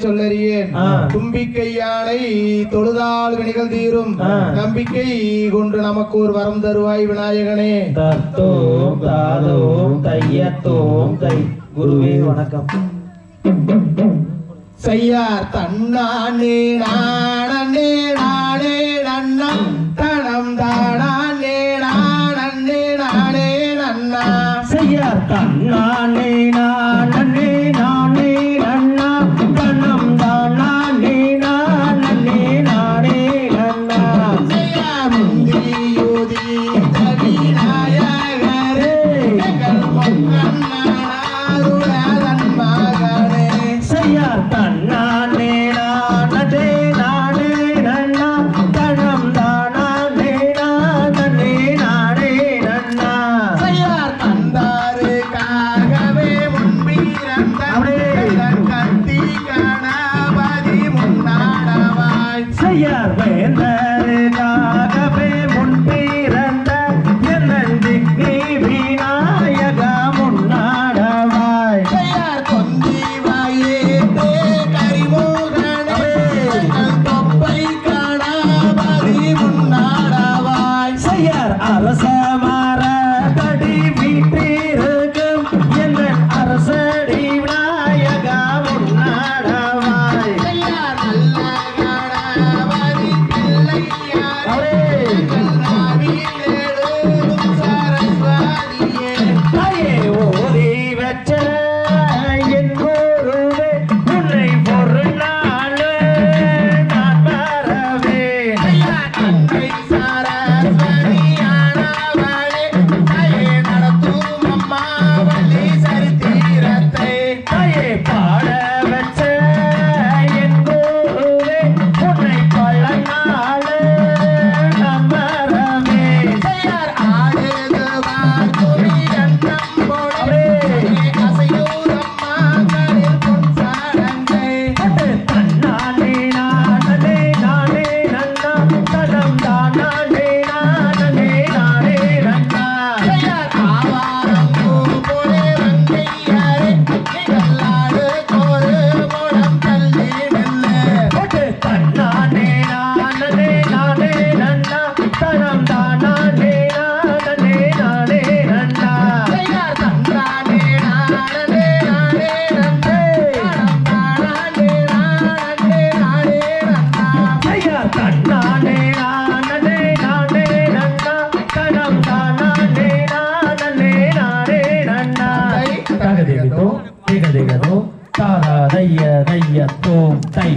சொல்லறியேன். தும்பிக்கை தொழுதால் வினைகள் தீரும். நம்பிக்கை கொண்டு நமக்கு ஒரு வரம் தருவாய் விநாயகனே. வணக்கம். செய்யார் தன்னானே நானே நானே நன்னா. தன்னானே நான் తగదిగుతూ దిగదిగదు తారా దయ్య దయ్యతో తై.